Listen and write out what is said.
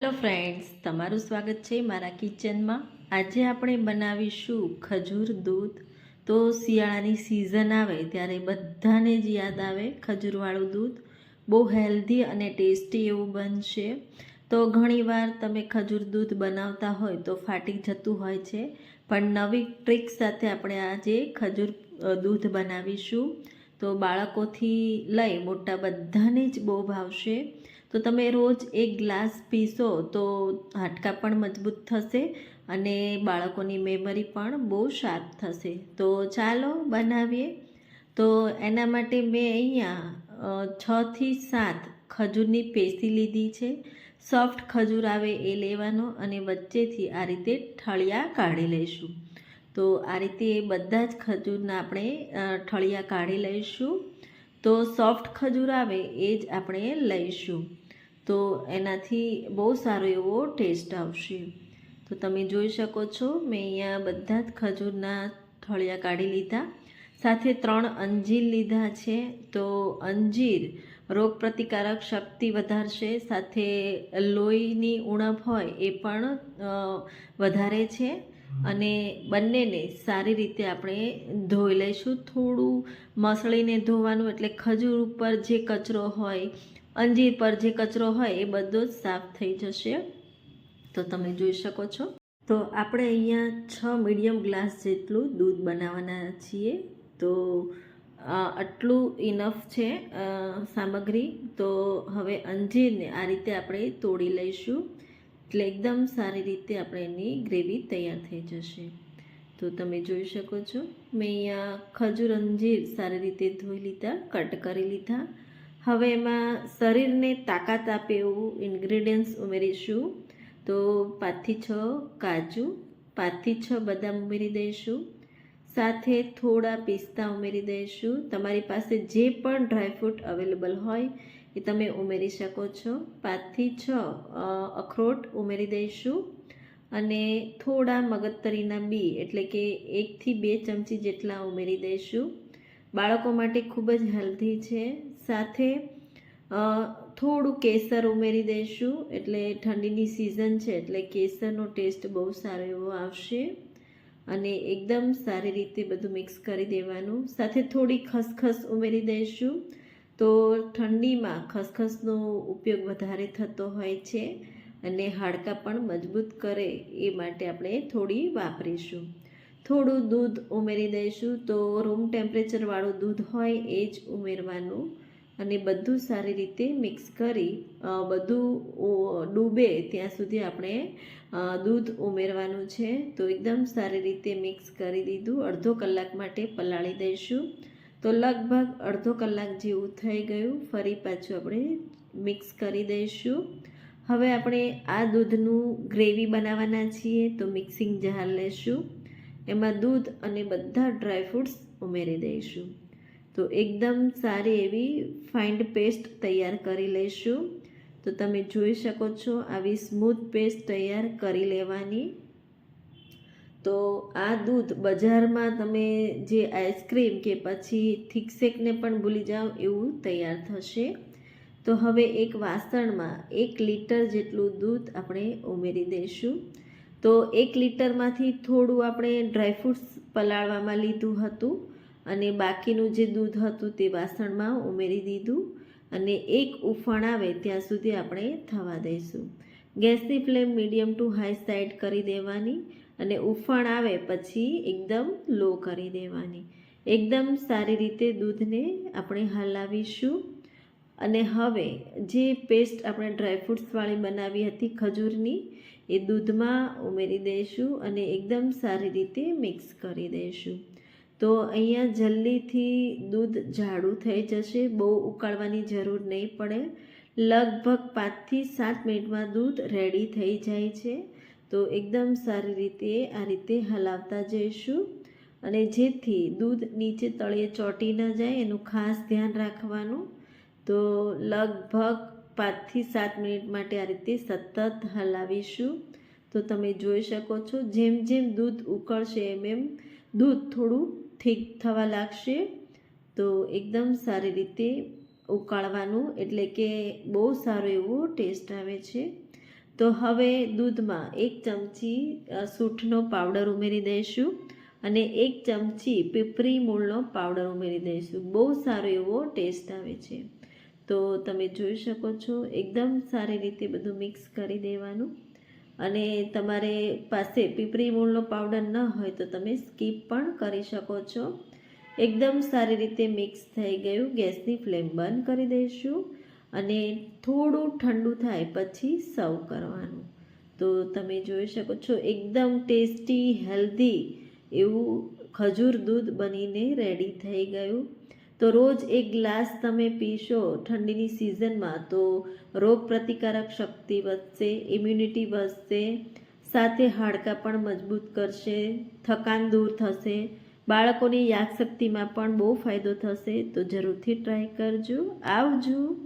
Hello friends તમારું સ્વાગત છે મારા કિચનમાં. આજે આપણે બનાવીશું ખજૂર દૂધ. તો શિયાળાની સિઝન આવે ત્યારે બધાને જ યાદ આવે ખજૂરવાળું દૂધ. બહુ હેલ્ધી અને ટેસ્ટી એવું બનશે. તો ઘણીવાર તમે ખજૂર દૂધ બનાવતા હોય તો ફાટી જતું હોય છે. પણ નવી ટ્રીક સાથે આપણે આજે ખજૂર દૂધ બનાવીશું. તો બાળકોથી લઈ મોટા બધાને જ બહુ ભાવશે. તો તમે રોજ એક ગ્લાસ પીશો તો હાડકાં પણ મજબૂત થશે અને બાળકોની મેમરી પણ બહુ શાર્પ થશે. તો ચાલો બનાવીએ. તો એના માટે મેં અહીંયા છથી સાત ખજૂરની પેસી લીધી છે. સોફ્ટ ખજૂર આવે એ લેવાનો અને વચ્ચેથી આ રીતે ઠળિયા કાઢી લઈશું. તો આ રીતે બધા જ ખજૂરના આપણે ઠળિયા કાઢી લઈશું. તો સોફ્ટ ખજૂર આવે એ જ આપણે લઈશું. તો એનાથી બહુ સારો એવો ટેસ્ટ આવશે. તો તમે જોઈ શકો છો, મેં અહીંયા બધા જ ખજૂરના ઠળિયા કાઢી લીધા. સાથે ત્રણ અંજીર લીધા છે, તો અંજીર રોગપ્રતિકારક શક્તિ વધારશે. સાથે લોહીની ઉણપ હોય એ પણ વધારે છે. અને બંનેને સારી રીતે આપણે ધોઈ લઈશું. થોડું મસળીને ધોવાનું એટલે ખજૂર ઉપર જે કચરો હોય અંજીર પર જે કચરો હોય એ બધો જ સાફ થઈ જશે. તો તમે જોઈ શકો છો. તો આપણે અહીંયા છ મીડિયમ ગ્લાસ જેટલું દૂધ બનાવવાના છીએ. તો આટલું ઇનફ છે સામગ્રી. તો હવે અંજીરને આ રીતે આપણે તોડી લઈશું. એટલે એકદમ સારી રીતે આપણે એની ગ્રેવી તૈયાર થઈ જશે. તો તમે જોઈ શકો છો. મેં અહીંયા ખજૂર અંજીર સારી રીતે ધોઈ લીધા, કટ કરી લીધા. હવે એમાં શરીરને તાકાત આપે એવું ઇન્ગ્રીડિયન્ટ્સ ઉમેરીશું. તો પાંચથી છ કાજુ, પાંચથી છ બદામ ઉમેરી દઈશું. સાથે થોડા પિસ્તા ઉમેરી દઈશું. તમારી પાસે જે પણ ડ્રાયફ્રૂટ અવેલેબલ હોય એ તમે ઉમેરી શકો છો. પાંચથી છ અખરોટ ઉમેરી દઈશું. અને થોડા મગજતરીના બી, એટલે કે એકથી બે ચમચી જેટલા ઉમેરી દઈશું. બાળકો માટે ખૂબ જ હેલ્ધી છે. સાથે થોડું કેસર ઉમેરી દઈશું, એટલે ઠંડીની સિઝન છે, એટલે કેસરનો ટેસ્ટ બહુ સારો એવો આવશે. અને એકદમ સારી રીતે બધું મિક્સ કરી દેવાનું. સાથે થોડી ખસખસ ઉમેરી દઈશું. તો ઠંડીમાં ખસખસનો ઉપયોગ વધારે થતો હોય છે અને હાડકાં પણ મજબૂત કરે એ માટે આપણે થોડી વાપરીશું. થોડું દૂધ ઉમેરી દઈશું. તો રૂમ ટેમ્પરેચરવાળું દૂધ હોય એ જ ઉમેરવાનું. અને બધું સારી રીતે મિક્સ કરી બધું ડૂબે ત્યાં સુધી આપણે દૂધ ઉમેરવાનું છે. તો એકદમ સારી રીતે મિક્સ કરી દીધું. અડધો કલાક માટે પલાળી દઈશું. તો લગભગ અડધો કલાક જેવું થઈ ગયું. ફરી પાછું આપણે મિક્સ કરી દઈશું. હવે આપણે આ દૂધનું ગ્રેવી બનાવવાના છીએ. તો મિક્સિંગ જાર લેશું. એમાં દૂધ અને બધા ડ્રાયફ્રૂટ્સ ઉમેરી દઈશું. તો એકદમ સારી એવી ફાઇન્ડ પેસ્ટ તૈયાર કરી લઈશું. તો તમે જોઈ શકો છો આવી સ્મૂથ પેસ્ટ તૈયાર કરી લેવાની. તો આ દૂધ બજારમાં તમે જે આઈસ્ક્રીમ કે પછી થિકસેકને પણ ભૂલી જાઓ એવું તૈયાર થશે. તો હવે એક વાસણમાં એક લીટર જેટલું દૂધ આપણે ઉમેરી દઈશું. તો એક લીટરમાંથી થોડું આપણે ડ્રાયફ્રૂટ્સ પલાળવામાં લીધું હતું. અને બાકીનું જે દૂધ હતું તે વાસણમાં ઉમેરી દીધું અને એક ઉફાણ આવે ત્યાં સુધી આપણે થવા દઈશું. ગેસની flame medium to high side કરી દેવાની અને ઉફાણ આવે પછી એકદમ લો કરી દેવાની. એકદમ સારી રીતે દૂધને આપણે હલાવીશું. અને હવે જે પેસ્ટ આપણે ડ્રાયફ્રૂટ્સવાળી બનાવી હતી ખજૂરની, એ દૂધમાં ઉમેરી દઈશું અને એકદમ સારી રીતે મિક્સ કરી દઈશું. તો અહીંયા જલ્દીથી દૂધ જાડું થઈ જશે, બહુ ઉકાળવાની જરૂર નહીં પડે. લગભગ પાંચથી સાત મિનિટમાં દૂધ રેડી થઈ જાય છે. તો એકદમ સારી રીતે આ રીતે હલાવતા જઈશું. અને જેથી દૂધ નીચે તળિયે ચોંટી ન જાય, એનું ખાસ ધ્યાન રાખવાનું. તો લગભગ પાંચથી સાત મિનિટ માટે આ રીતે સતત હલાવીશું. તો તમે જોઈ શકો છો, જેમ જેમ દૂધ ઉકળશે એમ એમ દૂધ થોડું ઠીક થવા લાગશે, તો એકદમ સારી રીતે ઉકાળવાનું, એટલે કે બહુ સારો એવો ટેસ્ટ આવે છે. તો હવે દૂધમાં એક ચમચી સૂંઠનો પાવડર ઉમેરી દઈશું અને એક ચમચી પીપરી મૂળનો પાવડર ઉમેરી દઈશું. બહુ સારો એવો ટેસ્ટ આવે છે. તો તમે જોઈ શકો છો, એકદમ સારી રીતે બધું મિક્સ કરી દેવાનું. અને તમારે પાસે પીપરી મૂળનો પાવડર ન હોય તો તમે સ્કીપ પણ કરી શકો છો. એકદમ સારી રીતે મિક્સ થઈ ગયું. ગેસની ફ્લેમ બંધ કરી દઈશું અને થોડું ઠંડુ થાય પછી સર્વ કરવાનું. તો તમે જોઈ શકો છો, એકદમ ટેસ્ટી, હેલ્ધી એવું ખજૂર દૂધ બનીને રેડી થઈ ગયું. તો રોજ એક ગ્લાસ તમે પીશો ઠંડીની સિઝનમાં, તો રોગ પ્રતિકારક શક્તિ વધશે ઇમ્યુનિટી વધશે, સાથે હાડકાં પણ મજબૂત કરશે, થકાન દૂર થશે, બાળકોની યાદશક્તિમાં પણ બહુ ફાયદો થશે, તો જરૂરથી ટ્રાય કરજો. આવજો.